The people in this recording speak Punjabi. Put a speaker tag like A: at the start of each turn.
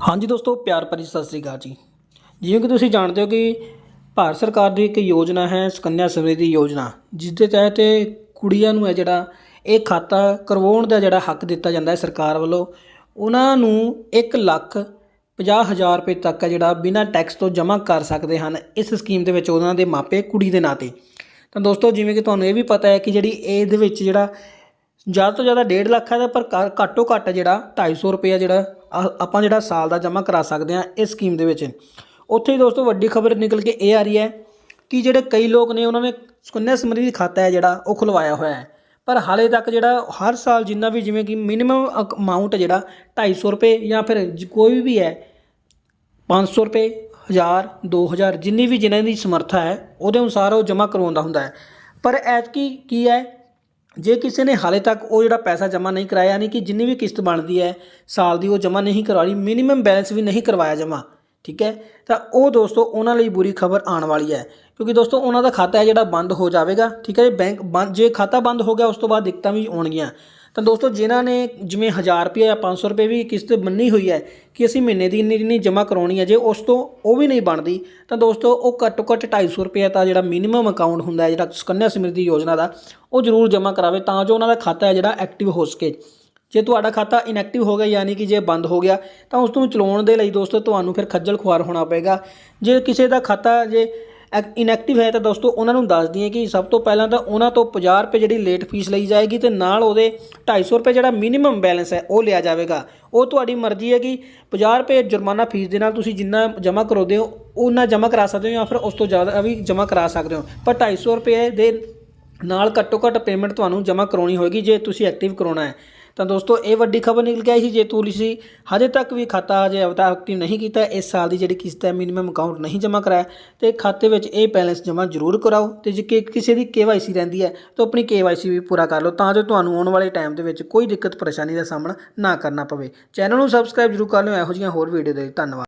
A: ਹਾਂਜੀ ਦੋਸਤੋ, ਪਿਆਰ ਭਰੀ ਸਤਿ ਸ੍ਰੀ ਅਕਾਲ ਜੀ। ਜਿਵੇਂ ਕਿ ਤੁਸੀਂ ਜਾਣਦੇ ਹੋ ਕਿ ਭਾਰਤ ਸਰਕਾਰ ਦੀ ਇੱਕ ਯੋਜਨਾ ਹੈ, ਸੁਕੰਨਿਆ ਸਮਰਿੱਧੀ ਯੋਜਨਾ ਜਿਸ ਦੇ ਤਹਿਤ ਕੁੜੀਆਂ ਨੂੰ ਹੈ ਜਿਹੜਾ, ਇਹ ਖਾਤਾ ਕਰਵਾਉਣ ਦਾ ਜਿਹੜਾ ਹੱਕ ਦਿੱਤਾ ਜਾਂਦਾ ਹੈ ਸਰਕਾਰ ਵੱਲੋਂ, ਉਹਨਾਂ ਨੂੰ 1 ਲੱਖ 50 ਹਜ਼ਾਰ ਰੁਪਏ ਤੱਕ ਹੈ ਜਿਹੜਾ ਬਿਨਾਂ ਟੈਕਸ ਤੋਂ ਜਮ੍ਹਾਂ ਕਰ ਸਕਦੇ ਹਨ ਇਸ ਸਕੀਮ ਦੇ ਵਿੱਚ ਉਹਨਾਂ ਦੇ ਮਾਪੇ ਕੁੜੀ ਦੇ ਨਾਂ ਤੇ। ਤਾਂ ਦੋਸਤੋ, ਜਿਵੇਂ ਕਿ ਤੁਹਾਨੂੰ ਇਹ ਵੀ ਪਤਾ ਹੈ ਕਿ ਜਿਹੜੀ ਇਹਦੇ ਵਿੱਚ ਜਿਹੜਾ, ਜ਼ਿਆਦਾ ਤੋਂ ਜ਼ਿਆਦਾ 1.5 ਲੱਖ ਹੈ ਪਰ ਘੱਟੋ ਘੱਟ ਜਿਹੜਾ 250 ਰੁਪਏ ਜਿਹੜਾ ਆਪਾਂ ਜਿਹੜਾ ਸਾਲ ਦਾ ਜਮ੍ਹਾਂ ਕਰਾ ਸਕਦੇ ਹਾਂ ਇਸ ਸਕੀਮ ਦੇ ਵਿੱਚ। ਉੱਥੇ ਹੀ ਦੋਸਤੋ ਵੱਡੀ ਖਬਰ ਨਿਕਲ ਕੇ ਇਹ ਆ ਰਹੀ ਹੈ ਕਿ ਜਿਹੜੇ ਕਈ ਲੋਕ ਨੇ, ਉਹਨਾਂ ਨੇ ਸੁਕੰਨਿਆ ਸਮਰਿੱਧੀ ਖਾਤਾ ਹੈ ਜਿਹੜਾ, ਉਹ ਖੁਲਵਾਇਆ ਹੋਇਆ ਹੈ। ਪਰ ਹਾਲੇ ਤੱਕ ਜਿਹੜਾ, ਹਰ ਸਾਲ ਜਿੰਨਾ ਵੀ ਜਿਵੇਂ ਕਿ ਮਿਨੀਮਮ ਅਮਾਉਂਟ ਜਿਹੜਾ 250 ਰੁਪਏ ਜਾਂ ਫਿਰ ਕੋਈ ਵੀ ਹੈ 500 ਰੁਪਏ 1000 2000 ਜਿੰਨੀ ਵੀ ਜਿਨ੍ਹਾਂ ਦੀ ਸਮਰੱਥਾ ਹੈ, ਉਹਦੇ ਅਨੁਸਾਰ ਉਹ ਜਮ੍ਹਾਂ ਕਰਵਾਉਂਦਾ ਹੁੰਦਾ ਹੈ। ਪਰ ਐਤਕੀ ਕੀ ਹੈ ਜੇ ਕਿਸੇ ਨੇ ਹਾਲੇ ਤੱਕ ਉਹ ਜਿਹੜਾ ਪੈਸਾ ਜਮ੍ਹਾਂ ਨਹੀਂ ਕਰਾਇਆ, ਯਾਨੀ ਕਿ ਜਿੰਨੀ ਵੀ ਕਿਸ਼ਤ ਬਣਦੀ ਹੈ, ਸਾਲ ਦੀ ਉਹ ਜਮ੍ਹਾਂ ਨਹੀਂ ਕਰਵਾਈ ਮਿਨੀਮਮ ਬੈਲੈਂਸ ਵੀ ਨਹੀਂ ਕਰਵਾਇਆ ਜਮ੍ਹਾਂ, ਠੀਕ ਹੈ? ਤਾਂ ਉਹ ਦੋਸਤੋ ਉਹਨਾਂ ਲਈ ਬੁਰੀ ਖਬਰ ਆਉਣ ਵਾਲੀ ਹੈ, ਕਿਉਂਕਿ ਦੋਸਤੋ ਉਹਨਾਂ ਦਾ ਖਾਤਾ ਹੈ ਜਿਹੜਾ ਬੰਦ ਹੋ ਜਾਵੇਗਾ, ਠੀਕ ਹੈ? ਬੈਂਕ ਬੰਦ ਜੇ ਖਾਤਾ ਬੰਦ ਹੋ ਗਿਆ, ਉਸ ਤੋਂ ਬਾਅਦ ਦਿੱਕਤਾਂ ਵੀ ਆਉਣਗੀਆਂ। ਤਾਂ ਦੋਸਤੋ ਜਿਨ੍ਹਾਂ ਨੇ ਜਿਵੇਂ 1000 ਰੁਪਏ ਜਾਂ 500 ਰੁਪਏ ਵੀ ਕਿਸ਼ਤ ਮੰਨੀ ਹੋਈ ਹੈ ਕਿ ਅਸੀਂ ਮਹੀਨੇ ਦੀ ਇੰਨੀ ਇੰਨੀ ਜਮ੍ਹਾਂ ਕਰਾਉਣੀ ਹੈ, ਜੇ ਉਸ ਤੋਂ ਉਹ ਵੀ ਨਹੀਂ ਬਣਦੀ, ਤਾਂ ਦੋਸਤੋ ਉਹ ਘੱਟੋ ਘੱਟ 250 ਰੁਪਏ ਤਾਂ ਜਿਹੜਾ ਮਿਨੀਮਮ ਅਕਾਊਂਟ ਹੁੰਦਾ ਹੈ, ਜਿਹੜਾ ਸੁਕੰਨਿਆ ਸਮਰਿੱਧੀ ਯੋਜਨਾ ਦਾ, ਉਹ ਜ਼ਰੂਰ ਜਮ੍ਹਾਂ ਕਰਾਵੇ ਤਾਂ ਜੋ ਉਹਨਾਂ ਦਾ ਖਾਤਾ ਹੈ ਜਿਹੜਾ ਐਕਟਿਵ ਹੋ ਸਕੇ। ਜੇ ਤੁਹਾਡਾ ਖਾਤਾ ਇਨਐਕਟਿਵ ਹੋ ਗਿਆ, ਯਾਨੀ ਕਿ ਜੇ ਬੰਦ ਹੋ ਗਿਆ, ਤਾਂ ਉਸ ਨੂੰ ਚਲਾਉਣ ਦੇ ਲਈ ਦੋਸਤੋ ਤੁਹਾਨੂੰ ਫਿਰ ਖੱਜਲ ਖੁਆਰ ਹੋਣਾ ਪਏਗਾ। ਜੇ ਕਿਸੇ ਦਾ ਖਾਤਾ ਜੇ ਇਨਐਕਟਿਵ ਹੈ ਤਾਂ ਦੋਸਤੋ ਉਹਨਾਂ ਨੂੰ ਦੱਸ ਦਈਏ ਕਿ ਸਭ ਤੋਂ ਪਹਿਲਾਂ ਤਾਂ ਉਹਨਾਂ ਤੋਂ 50 ਰੁਪਏ ਜਿਹੜੀ ਲੇਟ ਫੀਸ ਲਈ ਜਾਏਗੀ ਤੇ ਨਾਲ ਉਹਦੇ 250 ਰੁਪਏ ਜਿਹੜਾ ਮਿਨੀਮਮ ਬੈਲੈਂਸ ਹੈ ਉਹ ਲਿਆ ਜਾਵੇਗਾ। ਉਹ ਤੁਹਾਡੀ ਮਰਜ਼ੀ ਹੈ ਕਿ 50 ਰੁਪਏ ਜੁਰਮਾਨਾ ਫੀਸ ਦੇ ਨਾਲ ਤੁਸੀਂ ਜਿੰਨਾ ਜਮ੍ਹਾਂ ਕਰਾਉਂਦੇ ਹੋ ਉਹਨਾਂ ਜਮ੍ਹਾਂ ਕਰਾ ਸਕਦੇ ਹੋ ਜਾਂ ਫਿਰ ਉਸ ਤੋਂ ਜ਼ਿਆਦਾ ਵੀ ਜਮ੍ਹਾਂ ਕਰਾ ਸਕਦੇ ਹੋ। ਪਰ 250 ਰੁਪਏ ਦੇ ਨਾਲ ਘੱਟੋ ਘੱਟ ਪੇਮੈਂਟ ਤੁਹਾਨੂੰ ਜਮ੍ਹਾਂ ਕਰਾਉਣੀ ਹੋਏਗੀ ਜੇ ਤੁਸੀਂ ਐਕਟਿਵ ਕਰਾਉਣਾ ਹੈ। ਤਾਂ ਦੋਸਤੋ, ਇਹ ਵੱਡੀ ਖਬਰ ਨਿਕਲ ਕੇ ਆਈ ਸੀ, ਜੇ ਤੁਸੀਂ ਹਜੇ ਤੱਕ ਵੀ ਖਾਤਾ ਹਜੇ ਅਵਤਾ ਐਕਟਿਵ ਨਹੀਂ ਕੀਤਾ, ਇਸ ਸਾਲ ਦੀ ਜਿਹੜੀ ਕਿਸ਼ਤ ਹੈ ਮਿਨੀਮਮ ਅਕਾਊਂਟ ਨਹੀਂ ਜਮ੍ਹਾਂ ਕਰਾਇਆ, ਤੇ ਖਾਤੇ ਵਿੱਚ ਇਹ ਬੈਲੈਂਸ ਜਮ੍ਹਾਂ ਜ਼ਰੂਰ ਕਰਾਓ, ਤੇ ਜੇ ਕਿ- ਕਿਸੇ ਦੀ KYC ਰਹਿੰਦੀ ਹੈ, ਤਾਂ ਆਪਣੀ KYC ਵੀ ਪੂਰਾ ਕਰ ਲਓ, ਤਾਂ ਜੋ ਤੁਹਾਨੂੰ ਆਉਣ ਵਾਲੇ ਟਾਈਮ ਦੇ ਵਿੱਚ ਕੋਈ ਦਿੱਕਤ, ਪਰੇਸ਼ਾਨੀ ਦਾ ਸਾਹਮਣਾ ਨਾ ਕਰਨਾ ਪਵੇ। ਚੈਨਲ ਨੂੰ ਸਬਸਕ੍ਰਾਈਬ ਜ਼ਰੂਰ ਕਰ ਲਿਓ, ਇਹੋ ਜਿਹੀਆਂ ਹੋਰ ਵੀਡੀਓ ਦੇ ਲਈ ਧੰਨਵਾਦ।